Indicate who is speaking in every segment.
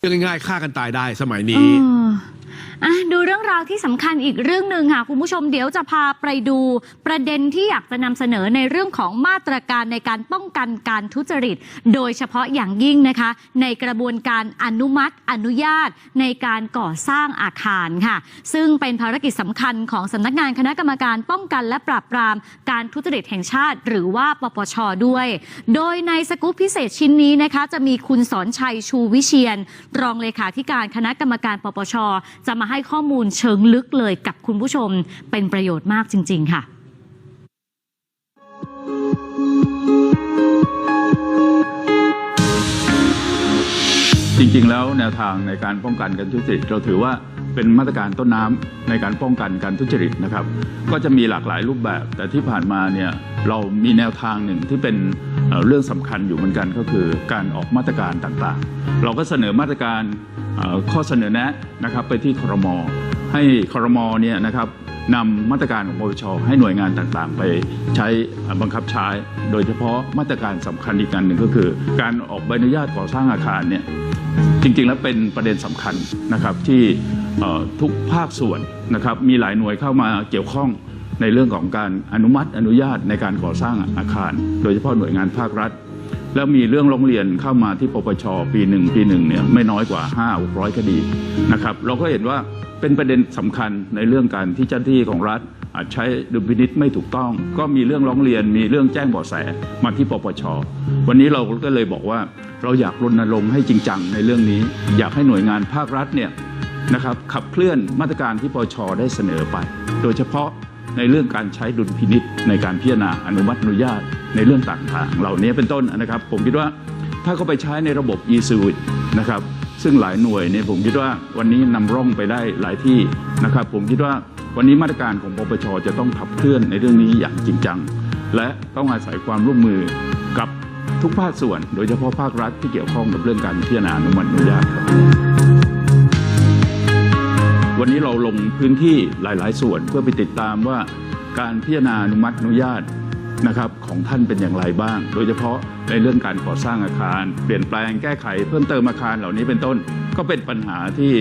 Speaker 1: เรื่องง่ายๆฆ่ากันตายได้สมัยนี้
Speaker 2: อะดูเรื่องราวที่สำคัญอีกเรื่องหนึ่งค่ะคุณผู้ชมเดี๋ยวจะพาไปดูประเด็นที่อยากจะนำเสนอในเรื่องของมาตรการในการป้องกันการทุจริต โดยเฉพาะอย่างยิ่งนะคะ ในกระบวนการอนุมัติ อนุญาต ในการก่อสร้างอาคารค่ะ ซึ่งเป็นภารกิจสำคัญของสำนักงานคณะกรรมการป้องกันและปราบปรามการทุจริตแห่งชาติ หรือว่าปปชด้วย โดยในสกู๊ปพิเศษชิ้นนี้นะคะ จะมีคุณสอนชัยชูวิเชียน รองเลขาธิการคณะกรรมการปปชจะะมาให้ข้อมูลเชิงลึกเลยกับคุณผู้ชมเป็นประโยชน์มากจริง ๆ ค่ะ
Speaker 3: จริงๆ แล้วแนวทางในการป้องกันการทุจริตเราถือว่า เป็นมาตรการต้นน้ำในการป้องกันการทุจริตนะครับ ก็จะมีหลากหลายรูปแบบ แต่ที่ผ่านมาเนี่ยเรามีแนวทางหนึ่งที่เป็นเรื่องสำคัญอยู่เหมือนกันก็คือการออกมาตรการต่างๆ เราก็เสนอมาตรการข้อเสนอแนะนะครับไปที่ครม ให้ครมเนี่ยนะครับนำมาตรการของปปชให้หน่วยงานต่างๆ ไปใช้บังคับใช้ โดยเฉพาะมาตรการสำคัญอีกการหนึ่งก็คือ การออกใบอนุญาตก่อสร้างอาคารเนี่ย จริงๆ แล้วเป็นประเด็นสำคัญนะครับที่ทุกภาคส่วนนะครับมีหลายหน่วยเข้ามาเกี่ยวข้องในเรื่องของการอนุมัติอนุญาตในการก่อสร้างอาคาร โดยเฉพาะหน่วยงานภาครัฐ แล้วมีเรื่องร้องเรียนเข้ามาที่ปปชปีหนึ่งปีหนึ่งเนี่ยไม่น้อยกว่า5 6 0 0คดีนะครับเราก็เห็นว่าเป็นประเด็นสำคัญในเรื่องการที่เจ้าหน้าที่ของรัฐ อาจใช้ดุลพินิษไม่ถูกต้อง ก็มีเรื่องร้องเรียนมีเรื่องแจ้งเบาะแสมาที่ปปชวันนี้เราก็เลยบอกว่าเราอยากรณรงค์ให้จริงจังในเรื่องนี้ อยากให้หน่วยงานภาครัฐเนี่ยนะครับขับเคลื่อนมาตรการที่ปปชได้เสนอไป โดยเฉพาะ ในเรื่องการใช้ดุลพินิษในการพิจารณาอนุมัติอนุญาตในเรื่องต่างๆ เหล่านี้เป็นต้นนะครับ ผมคิดว่าถ้าเขาไปใช้ในระบบ e s u i t นะครับซึ่งหลายหน่วยเนี่ยผมคิดว่าวันนี้นำร่องไปได้หลายที่นะครับ ผมคิดว่าวันนี้มาตรการของปปชจะต้องขับเคลื่อนในเรื่องนี้อย่างจริงจัง และต้องอาศัยความร่วมมือกับทุกภาคส่วน โดยเฉพาะภาครัฐที่เกี่ยวข้องกับเรื่องการพิจารณาอนุมัติอนุญาตครับ วันนี้เราลงพื้นที่หลาย ๆ ส่วนเพื่อไปติดตามว่าการพิจารณาอนุมัติอนุญาตนะครับของท่านเป็นอย่างไรบ้าง โดยเฉพาะในเรื่องการก่อสร้างอาคาร เปลี่ยนแปลงแก้ไขเพิ่มเติมอาคารเหล่านี้เป็นต้น ก็เป็นปัญหาที่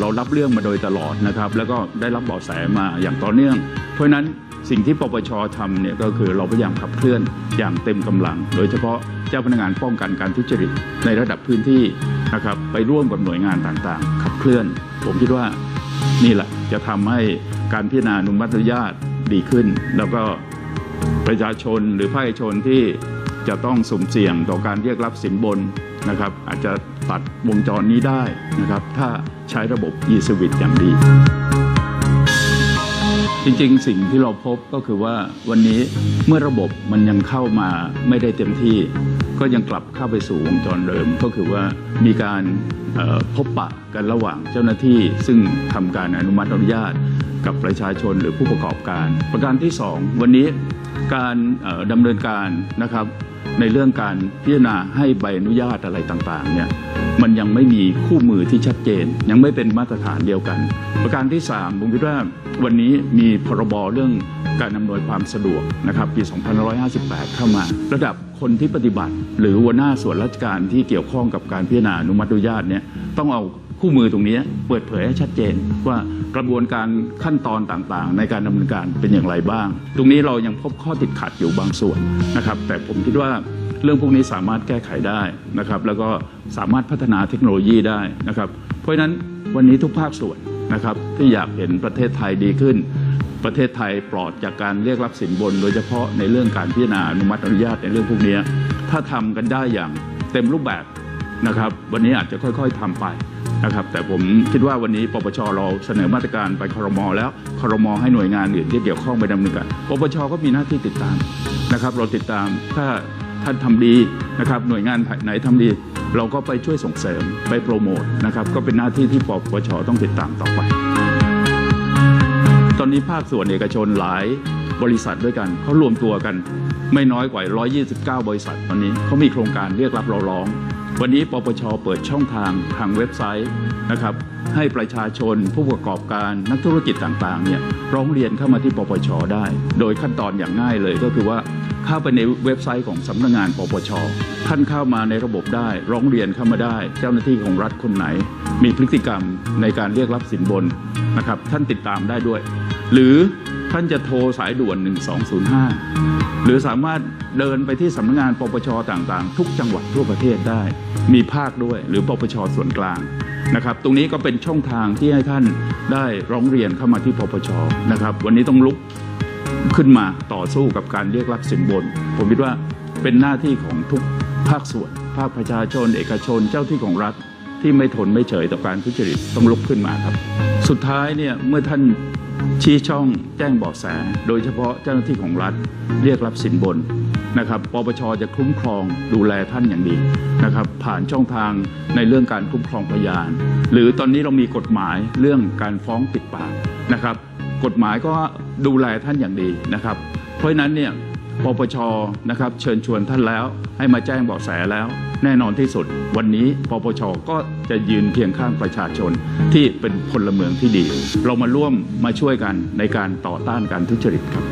Speaker 3: เรารับเรื่องมาโดยตลอดนะครับ แล้วก็ได้รับเบาะแสมาอย่างต่อเนื่อง เพราะฉะนั้นสิ่งที่ปปชทำเนี่ยก็คือเราพยายามขับเคลื่อนอย่างเต็มกำลัง โดยเฉพาะเจ้าพนักงานป้องกันการทุจริตในระดับพื้นที่นะครับไปร่วมกับหน่วยงานต่างๆ ขับเคลื่อน ผมคิดว่า นี่แหละจะทำให้การพิจารณาอนุมัติอนุญาตดีขึ้น แล้วก็ประชาชนหรือภาคชนที่จะต้องสุ่มเสี่ยงต่อการเรียกรับสินบนนะครับ อาจจะตัดวงจรนี้ได้นะครับ ถ้าใช้ระบบ e s w i t อย่างดี จริงๆ สิ่งที่เราพบก็คือว่าวันนี้เมื่อระบบมันยังเข้ามาไม่ได้เต็มที่ ก็ยังกลับเข้าไปสู่วงจรเดิม ก็คือว่ามีการพบปะกันระหว่างเจ้าหน้าที่ ซึ่งทำการอนุมัติอนุญาตกับประชาชนหรือผู้ประกอบการ ประการที่ 2 วันนี้การเอ่อดำเนินการนะครับ ในเรื่องการพิจารณาให้ใบอนุญาตอะไรต่างๆเนี่ยมันยังไม่มีคู่มือที่ชัดเจน ยังไม่เป็นมาตรฐานเดียวกัน ประการที่ 3 ผมคิดว่าวันนี้มีพรบเรื่องการอำนวยความสะดวกนะครับปี 2558 เข้ามา ระดับคนที่ปฏิบัติ หรือหัวหน้าส่วนราชการที่เกี่ยวข้องกับการพิจารณาอนุมัติอนุญาตเนี่ยต้องเอา คู่มือตรงนี้เปิดเผยให้ชัดเจนว่ากระบวนการขั้นตอนต่างๆ ในการดำเนินการเป็นอย่างไรบ้าง ตรงนี้เรายังพบข้อติดขัดอยู่บางส่วนนะครับ แต่ผมคิดว่าเรื่องพวกนี้สามารถแก้ไขได้นะครับ แล้วก็สามารถพัฒนาเทคโนโลยีได้นะครับ เพราะฉะนั้นวันนี้ทุกภาคส่วนนะครับที่อยากเห็นประเทศไทยดีขึ้น ประเทศไทยปลอดจากการเรียกรับสินบน โดยเฉพาะในเรื่องการพิจารณาอนุมัติอนุญาตในเรื่องพวกนี้ถ้าทำกันได้อย่างเต็มรูปแบบ นะครับ วันนี้อาจจะค่อยๆทำไปนะครับ แต่ผมคิดว่าวันนี้ปปชเราเสนอมาตรการไปครมแล้วครมให้หน่วยงานอื่นที่เกี่ยวข้องไปดำเนินการปปชก็มีหน้าที่ติดตามนะครับ เราติดตามถ้าท่านทำดีนะครับ หน่วยงานไหนทำดี เราก็ไปช่วยส่งเสริมไปโปรโมทนะครับ ก็เป็นหน้าที่ที่ปปชต้องติดตามต่อไป ตอนนี้ภาคส่วนเอกชนหลายบริษัทด้วยกันเขารวมตัวกัน ไม่น้อยกว่า 129 บริษัทตอนนี้เขามีโครงการเรียกรับเราร้อง วันนี้ปปชเปิดช่องทางทางเว็บไซต์นะครับให้ประชาชนผู้ประกอบการนักธุรกิจต่างๆเนี่ยร้องเรียนเข้ามาที่ปปชได้ โดยขั้นตอนอย่างง่ายเลยก็คือว่าเข้าไปในเว็บไซต์ของสำนักงานปปชท่านเข้ามาในระบบได้ ร้องเรียนเข้ามาได้ เจ้าหน้าที่ของรัฐคนไหน มีพฤติกรรมในการเรียกรับสินบนนะครับท่านติดตามได้ด้วย หรือท่านจะโทรสายด่วน 1205 หรือสามารถเดินไปที่สำนักงานปปชต่างๆ ทุกจังหวัดทั่วประเทศได้ มีภาคด้วยหรือปปชส่วนกลางนะครับ ตรงนี้ก็เป็นช่องทางที่ให้ท่านได้ร้องเรียนเข้ามาที่ปปชนะครับ วันนี้ต้องลุกขึ้นมาต่อสู้กับการเรียกรับสินบน ผมคิดว่าเป็นหน้าที่ของทุกภาคส่วน ภาคประชาชน เอกชนเจ้าที่ของรัฐที่ไม่ทนไม่เฉยต่อการทุจริตต้องลุกขึ้นมาครับ สุดท้ายเนี่ยเมื่อท่าน ชี้ช่องแจ้งเบาะแส โดยเฉพาะเจ้าหน้าที่ของรัฐเรียกรับสินบนนะครับปปชจะคุ้มครองดูแลท่านอย่างดีนะครับผ่านช่องทางในเรื่องการคุ้มครองพยาน หรือตอนนี้เรามีกฎหมายเรื่องการฟ้องปิดปากนะครับ กฎหมายก็ดูแลท่านอย่างดีนะครับ เพราะฉะนั้นเนี่ย ปปชนะครับเชิญชวนท่านแล้ว ให้มาแจ้งเบาะแสแล้ว แน่นอนที่สุด วันนี้ปปชก็จะยืนเคียงข้างประชาชนที่เป็นพลเมืองที่ดี เรามาร่วมมาช่วยกันในการต่อต้านการทุจริตครับ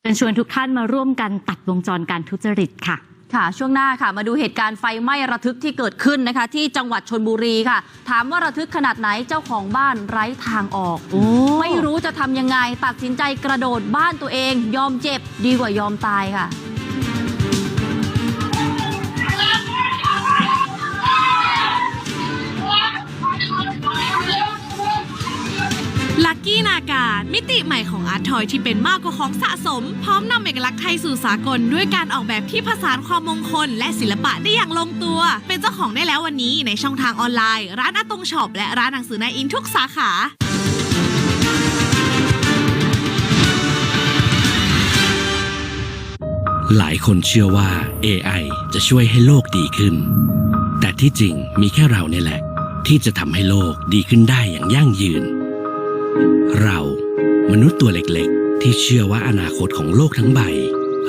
Speaker 2: เชิญชวนทุกท่านมาร่วมกันตัดวงจรการทุจริตค่ะ
Speaker 4: ค่ะช่วงหน้าค่ะ มาดูเหตุการณ์ไฟไหม้ระทึกที่เกิดขึ้นนะคะ ที่จังหวัดชนบุรีค่ะ ถามว่าระทึกขนาดไหนเจ้าของบ้านไร้ทางออก
Speaker 2: โอ้
Speaker 4: ไม่รู้จะทำยังไงตัดสินใจกระโดดบ้านตัวเอง ยอมเจ็บดีกว่ายอมตายค่ะ
Speaker 5: กี้นาการมิติใหม่ของอาร์ตทอยที่เป็นมากกว่าของสะสม พร้อมนำเอกลักษณ์ไทยสู่สากล ด้วยการออกแบบที่ผสานความมงคล และศิลปะได้อย่างลงตัว เป็นเจ้าของได้แล้ววันนี้ในช่องทางออนไลน์ ร้านอาตงช็อปและร้านหนังสือนายอินทุกสาขา
Speaker 6: หลายคนเชื่อว่า AI จะช่วยให้โลกดีขึ้น แต่ที่จริงมีแค่เราเนี่ยแหละ ที่จะทำให้โลกดีขึ้นได้อย่างยั่งยืน เรา มนุษย์ตัวเล็กๆ ที่เชื่อว่าอนาคตของโลกทั้งใบ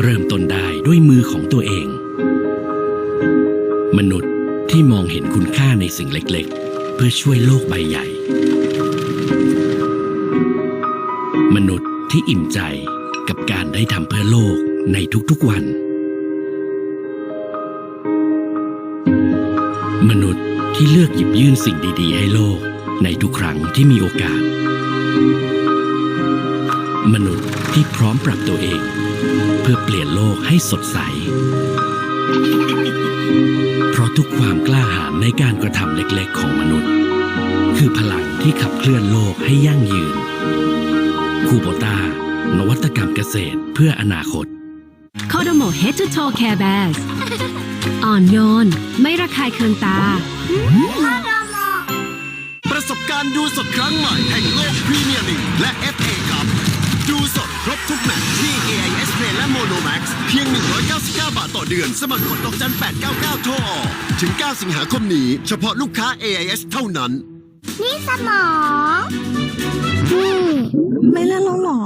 Speaker 6: เริ่มต้นได้ด้วยมือของตัวเอง มนุษย์ที่มองเห็นคุณค่าในสิ่งเล็กๆ เพื่อช่วยโลกใบใหญ่ มนุษย์ที่อิ่มใจกับการได้ทำเพื่อโลกในทุกๆวัน มนุษย์ที่เลือกหยิบยื่นสิ่งดีๆ ให้โลกในทุกครั้งที่มีโอกาส มนุษย์ที่พร้อมปรับตัวเอง เพื่อเปลี่ยนโลกให้สดใส เพราะทุกความกล้าหาญในการกระทำเล็กๆ ของมนุษย์ คือพลังที่ขับเคลื่อนโลกให้ยั่งยืนคูโบตานวัตกรรมเกษตรเพื่ออนาคต
Speaker 7: โคโดโม Head to Toe Care Bears อ่อนโยน ไม่ระคายเคืองตา
Speaker 8: ประสบการณ์ดูสดครั้งใหม่แห่งโลกพรีเมียร์ลีกและ FA ครับดูสดครบ ทุกแมตช์ที่ AIS Play และ Mono Max เพียง 199 บาทต่อเดือน สมัครกดดอกจัน 899 โทรออกถึง 9 สิงหาคมนี้ เฉพาะลูกค้า AIS เท่านั้น
Speaker 9: นี่สมองอืม
Speaker 10: ไม่เล่นแล้วเหรอ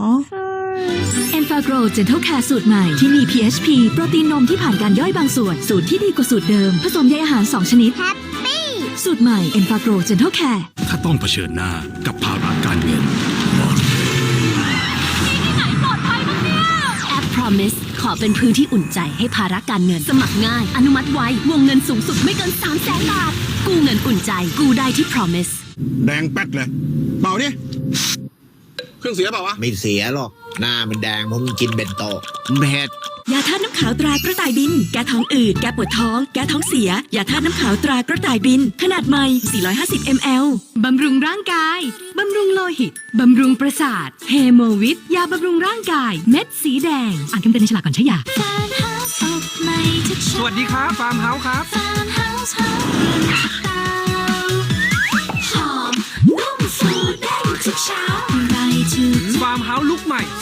Speaker 7: e n f a g r o Gentle Care สูตรใหม่ที่มี PHP โปรตีนนมที่ผ่านการย่อยบางส่วน สูตรที่ดีกว่าสูตรเดิม ผสมใยอาหาร 2 ชนิด
Speaker 9: แฮปปี้
Speaker 7: สูตรใหม่ e n f a g r o Gentle Care
Speaker 6: ถ้าต้องเผชิญหน้ากับภา
Speaker 7: อมิสขอเป็นพื้นที่อุ่นใจให้ภาระการเงิน สมัครง่าย อนุมัติไววงเงินสูงสุดไม่เกิน3 0 0แสนบาท กู้เงินอุ่นใจ กู้ได้ที่ Promise
Speaker 11: แดงแป๊ดเลย เปล่าดิ เครื่องเสียเปล่าวะ
Speaker 12: ไม่เสียหรอก หน้ามันแดงเพราะมันกินเบนโตเผ็ด
Speaker 7: ยาธาตุน้ำขาวตรากระต่ายบิน แก้ท้องอืด แก้ปวดท้อง แก้ท้องเสีย ยาธาตุน้ำขาวตรากระต่ายบิน ขนาดใหม่ 450 ml บำรุงร่างกาย บำรุงโลหิต บำรุงประสาท เฮโมวิต ยาบำรุงร่างกาย เม็ดสีแดง อ่านคำเตือนในฉลากก่อนใช้ยา
Speaker 1: สวัสดีครับฟาร์มเฮาส์ครับฟ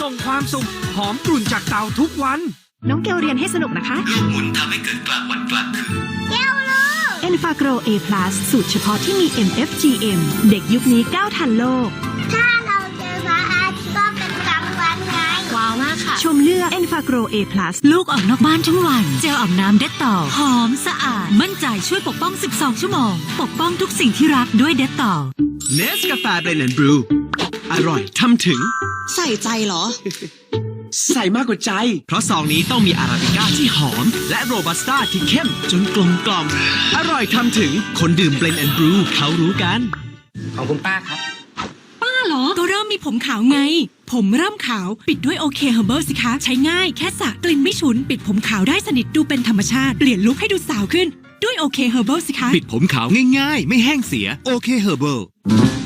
Speaker 1: ส่งความสุข หอมกลุ่นจากเตาทุกวัน
Speaker 10: น้องเกลเรียนให้สนุกนะคะลูก
Speaker 6: หมุนทำให้เกิดกลางวันกลางคืน
Speaker 10: e n f a g r o A+ สูตรเฉพาะที่มี MFGM เด็กยุคนี้ก้าวทันโลก
Speaker 9: ถ้าเราเจอพระอาทิตย์ก็เป็นกลางวันไง
Speaker 7: ว้าวมากค่ะ
Speaker 10: ชมเลือก e n f a g r o A+
Speaker 7: ลูกออกนอกบ้านทั้งวัน เจลอาบน้ำเด็ดต่อหอมสะอาด มั่นใจช่วยปกป้อง 12 ชั่วโมง ปกป้องทุกสิ่งที่รักด้วยเด็ดต่อ
Speaker 1: เนสกาแฟเบรนด์บรู
Speaker 13: อร่อยทำถึง
Speaker 7: ใส่ใจเหรอ
Speaker 13: ใส่มากกว่าใจ เพราะซองนี้ต้องมีอาราบิก้าที่หอม และโรบัสต้าที่เข้มจนกลมกล่อม อร่อยทำถึงคนดื่มเบลนแอนด์บรูเขารู้กัน
Speaker 12: ของคุณป้าครับ
Speaker 5: ป้าเหรอ ก็เริ่มมีผมขาวไง ผมเริ่มขาวปิดด้วยโอเคเฮอร์เบิลสิคะ ใช้ง่ายแค่สระกลิ่นไม่ฉุน ปิดผมขาวได้สนิทดูเป็นธรรมชาติ เปลี่ยนลุคให้ดูสาวขึ้น ด้วยโอเคเฮอร์เบิลสิคะ
Speaker 13: ปิดผมขาวง่ายๆ ไม่แห้งเสียโอเคเฮอร์เบิลเ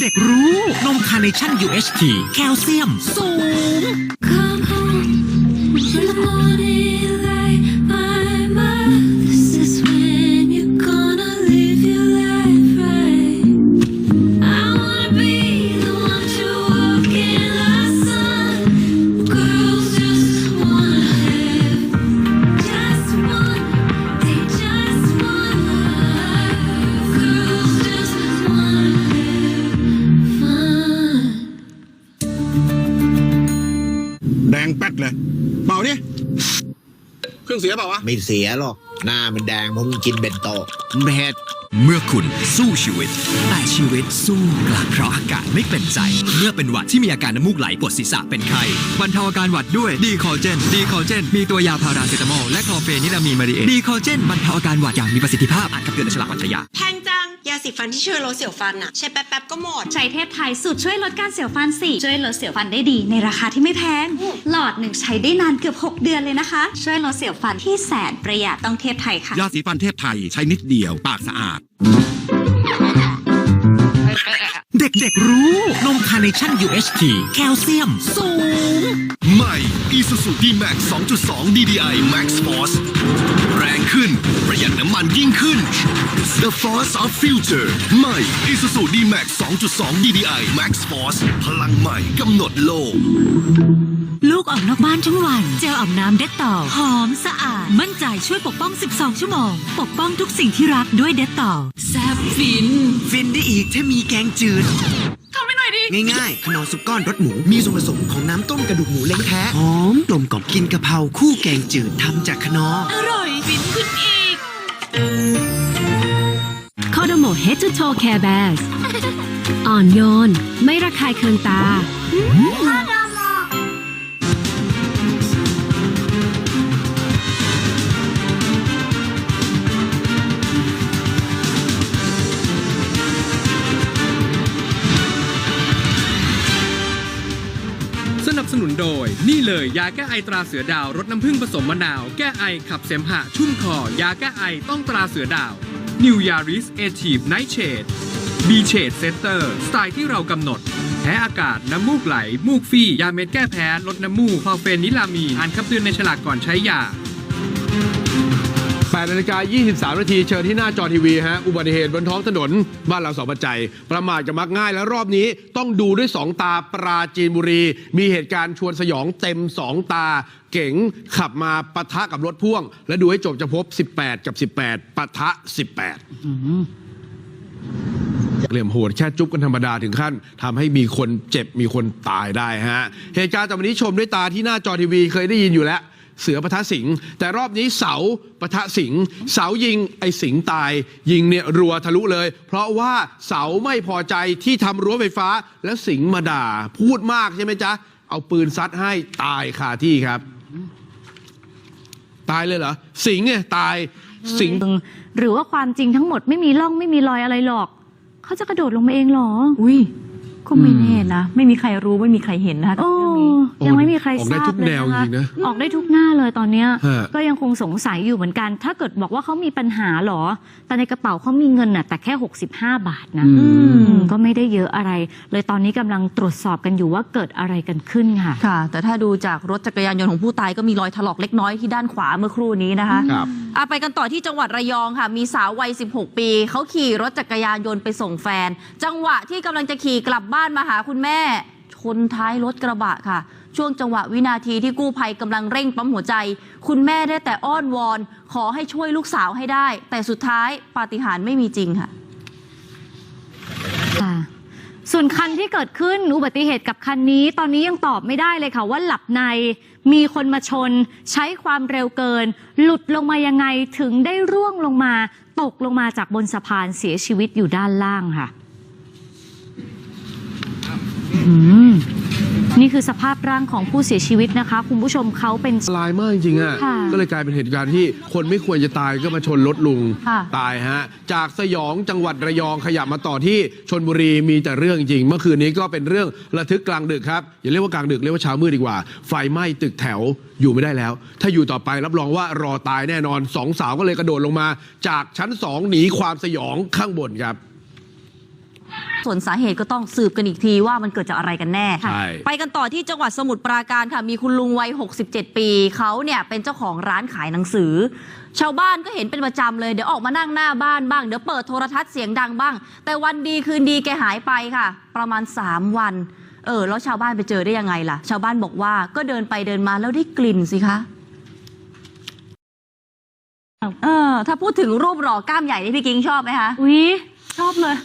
Speaker 13: ด็กๆรู้ นมคาร์เนชั่น UHT แคลเซียม สูง
Speaker 12: ไม่เสียหรอก หน้ามันแดงเพราะมันกินเบนโตะ
Speaker 13: เม็ดเมื่อคุณสู้ชีวิต แต่ชีวิตสู้กลับเพราะอากาศไม่เป็นใจ เมื่อเป็นหวัดที่มีอาการน้ำมูกไหลปวดศีรษะเป็นไข้บรรเทาอาการหวัดด้วยดีคอเจน ดีคอเจน มีตัวยาพาราเซตามอลและคลอเฟนิลามีนมารีเอดีคอเจนบรรเทาอาการหวัดอย่างมีประสิทธิภาพอ่านคำเตือนในฉลากวัชยา
Speaker 7: แพง ยาสีฟันที่ช่วยลดเสียวฟันอะใช้แป๊บๆก็หมด
Speaker 2: ใช้เทพไทยสูตรช่วยลดการเสียวฟันสี่ช่วยลดเสียวฟันได้ดีในราคาที่ไม่แพง หลอดหนึ่งใช้ได้นานเกือบ 6 เดือนเลยนะคะ ช่วยลดเสียวฟันที่แสนประหยัดต้องเทพไทยค่ะ
Speaker 8: ยาสีฟันเทพไทยใช้นิดเดียวปากสะอาด
Speaker 13: เด็กๆรู้ นมคาร์เนชั่น UHT แคลเซียมสูง
Speaker 8: ใหม่ Isuzu D-Max 2.2 DDI Max Force แรงขึ้น ประหยัดน้ำมันยิ่งขึ้น The Force of Future ใหม่ Isuzu D-Max 2.2 DDI Max Force พลังใหม่กำหนดโลก
Speaker 7: ลูกออกนอกบ้านทั้งวัน เจลอาบน้ำเด็ดต่อ หอมสะอาด มั่นใจช่วยปกป้อง 12 ชั่วโมง ปกป้องทุกสิ่งที่รักด้วยเด็ดต่อ
Speaker 5: แซบฟิน
Speaker 13: ฟินได้อีกถ้ามีแกงจืด ง่ายๆขนอซุปก้อนรสหมู มีส่วนผสมของน้ำต้มกระดูกหมูเล้งแท้หอมกลมกล่อมกินกะเพราคู่แกงจืดทำจากขนอ
Speaker 5: อร่อยฟินขึ้นอีก
Speaker 10: โคโดโม Head to Toe Care Bears อ่อนโยน ไม่ระคายเคืองตา
Speaker 1: สนับ สนุนโดย นี่เลยยาแก้ไอตราเสือดาวรสน้ำผึ้งผสมมะนาว แก้ไอขับเสมหะ ชุ่มคอ ยาแก้ไอต้องตราเสือดาว New Yaris a t i v e Night Shade B Shade Center สไตล์ที่เรากำหนด แพ้อากาศ น้ำมูกไหล มูกฟี่ ยาเม็ดแก้แพ้ ลดน้ำมูกคอเฟนิลามี อ่านคำเตือนในฉลากก่อนใช้ยา
Speaker 11: 8นาฬิกา 23 นาที เชิญที่หน้าจอทีวีฮะ อุบัติเหตุบนท้องถนน บ้านเราสองปัจจัย ประมาทกับมักง่ายและรอบนี้ต้องดูด้วย2ตาปราจีนบุรี มีเหตุการณ์ชวนสยองเต็ม2ตา เก๋งขับมาปะทะกับรถพ่วง และดูให้จบจะพบ 18 กับ 18ปะทะ 18เหลี่ยมโหดแค่จุ๊บกันธรรมดาถึงขั้นทำให้มีคนเจ็บมีคนตายได้ฮะ เหตุการณ์จากวันนี้ชมด้วยตาที่หน้าจอทีวีเคยได้ยินอยู่แล้ว เสือปะทะสิงห์แต่รอบนี้เสาปะทะสิงห์เสายิงไอ้สิงห์ตาย ยิงเนี่ยรัวทะลุเลย เพราะว่าเสาไม่พอใจที่ทำรั้วไฟฟ้า แล้วสิงห์มาด่า พูดมากใช่ไหมจ๊ะ เอาปืนซัดให้ตายคาที่ครับ ตายเลยเหรอ สิงห์เนี่ยตายสิงห์
Speaker 2: หรือว่าความจริงทั้งหมดไม่มีร่องไม่มีรอยอะไรหรอก เขาจะกระโดดลงมาเองเหรอ
Speaker 7: อุ้ย ก็ไม่แน่นะ ไม่มีใครรู้ไม่มีใครเห็นนะคะ
Speaker 2: โอ้
Speaker 7: เรื่องนี้
Speaker 2: ยังไม่มีใคร
Speaker 11: ออก
Speaker 2: ท
Speaker 11: ได้
Speaker 2: รา
Speaker 11: ทุ
Speaker 2: บ
Speaker 11: ก
Speaker 2: เลย
Speaker 11: แนว
Speaker 2: นะคะ
Speaker 11: จริงๆนะ
Speaker 2: ออกได้ทุกหน้าเลยตอนเนี้ย
Speaker 11: ฮะ
Speaker 2: ก็ยังคงสงสัยอยู่เหมือนกัน ถ้าเกิดบอกว่าเขามีปัญหาเหรอ แต่ในกระเป๋าเขามีเงินน่ะแต่แค่ 65 บาทนะ
Speaker 7: อืม
Speaker 2: อืมก็ไม่ได้เยอะอะไร เลยตอนนี้กำลังตรวจสอบกันอยู่ว่าเกิดอะไรกันขึ้นค่ะ
Speaker 4: ค่ะ แต่ถ้าดูจากรถจักรยานยนต์ของผู้ตายก็มีรอยถลอกเล็กน้อยที่ด้านขวาเมื่อครู่นี้นะคะ
Speaker 11: ครับ
Speaker 4: อาไปกันต่อที่จังหวัดระยองค่ะ มีสาววัย 16 ปี เขาขี่รถจักรยานยนต์ไปส่งแฟน จังหวะที่กำลังจะขี่กลับบ้านมาหาคุณแม่ ชนท้ายรถกระบะค่ะ ช่วงจังหวะวินาทีที่กู้ภัยกำลังเร่งปั๊มหัวใจ คุณแม่ได้แต่อ้อนวอน ขอให้ช่วยลูกสาวให้ได้ แต่สุดท้ายปาฏิหาริย์ไม่มีจริงค่ะ
Speaker 2: ค่ะส่วนคันที่เกิดขึ้นอุบัติเหตุกับคันนี้ ตอนนี้ยังตอบไม่ได้เลยค่ะว่าหลับใน มีคนมาชน ใช้ความเร็วเกิน หลุดลงมายังไงถึงได้ร่วงลงมา ตกลงมาจากบนสะพานเสียชีวิตอยู่ด้านล่างค่ะ อืม นี่คือสภาพร่างของผู้เสียชีวิตนะคะ คุณผู้ชมเขาเป็น
Speaker 11: ลายมากจริงๆอะ
Speaker 2: ค่ะ
Speaker 11: ก็เลยกลายเป็นเหตุการณ์ที่คนไม่ควรจะตายก็มาชนรถลุง
Speaker 4: ค่ะ
Speaker 11: ตายฮะ จากสยองจังหวัดระยองขยับมาต่อที่ชนบุรีมีแต่เรื่องจริง เมื่อคืนนี้ก็เป็นเรื่องระทึกกลางดึกครับ อย่าเรียกว่ากลางดึกเรียกว่าเช้ามืดดีกว่า ไฟไหม้ตึกแถวอยู่ไม่ได้แล้ว ถ้าอยู่ต่อไปรับรองว่ารอตายแน่นอนสองสาวก็เลยกระโดดลงมา จากชั้นสองหนีความสยองข้างบนครับ
Speaker 4: ส่วนสาเหตุก็ต้องสืบกันอีกทีว่ามันเกิดจากอะไรกันแน่
Speaker 11: ใช่
Speaker 4: ไปกันต่อที่จังหวัดสมุทรปราการค่ะ มีคุณลุงวัย 67 ปีเขาเนี่ยเป็นเจ้าของร้านขายหนังสือ ชาวบ้านก็เห็นเป็นประจำเลย เดี๋ยวออกมานั่งหน้าบ้านบ้าง เดี๋ยวเปิดโทรทัศน์เสียงดังบ้าง แต่วันดีคืนดีแกหายไปค่ะ ประมาณ 3 วัน เออ แล้วชาวบ้านไปเจอได้ยังไงล่ะ ชาวบ้านบอกว่าก็เดินไปเดินมาแล้วได้กลิ่นสิคะ เออ ถ้าพูดถึงรูปหล่อกล้ามใหญ่นี่พี่กิ้งชอบไหมคะ
Speaker 2: อุ๊ยชอบเลย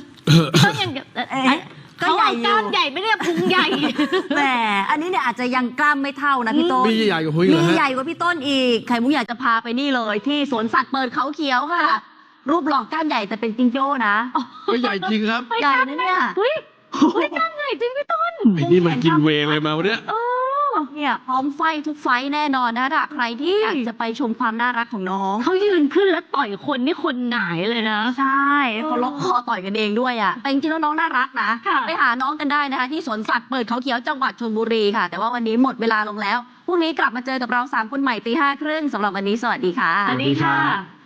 Speaker 2: ต้องอย่าง
Speaker 4: เอ๊ะก็
Speaker 2: เขา
Speaker 4: ใหญ่
Speaker 2: เอา
Speaker 4: อก
Speaker 2: ล้าม
Speaker 4: ยู่
Speaker 2: ใหญ่ไม่ได้พุงใหญ่
Speaker 4: แหมอันนี้เนี่ยอาจจะยังกล้ามไม่เท่านะพี่ต้น
Speaker 11: มีใหญ่กว่าพุ้ยเหรอ
Speaker 4: มี
Speaker 11: ฮะ
Speaker 4: ใหญ่กว่าพี่ต้นอีกไข่มุกอยากจะพาไปนี่เลย ที่สวนสัตว์เปิดเขาเขียวค่ะ รูปหลอกกล้ามใหญ่แต่เป็นจิงโจ้นะ
Speaker 11: ไม่ใหญ่จริงครับ
Speaker 4: ใหญ่นะเนี่ย
Speaker 2: อุ๊ยอุ๊ยกล้ามใหญ่จริงพี่ต้น
Speaker 11: ไอ้นี่มันกินเวย์อะไรมาวะเนี่ย
Speaker 4: เนี่ยพร้อมไฟทุกไฟแน่นอนนะถ้าใครที่อยากจะไปชมความน่ารักของน้อง
Speaker 2: เขายืนขึ้นแล้วต่อยคนนี่คนหงายเลยนะ
Speaker 4: ใช่เขาล็อกคอต่อยกันเองด้วยอะแต่จริงๆแล้วน้องน่ารักนะ
Speaker 2: ค่ะ
Speaker 4: ไปหาน้องกันได้นะคะที่สวนสัตว์เปิดเขาเขียวจังหวัดชลบุรีค่ะ แต่ว่าวันนี้หมดเวลาลงแล้วพรุ่งนี้กลับมาเจอกับเราสามคนใหม่ตีห้าครึ่งสำหรับวันนี้สวัสดีค่ะ
Speaker 2: สวัสดีค่ะ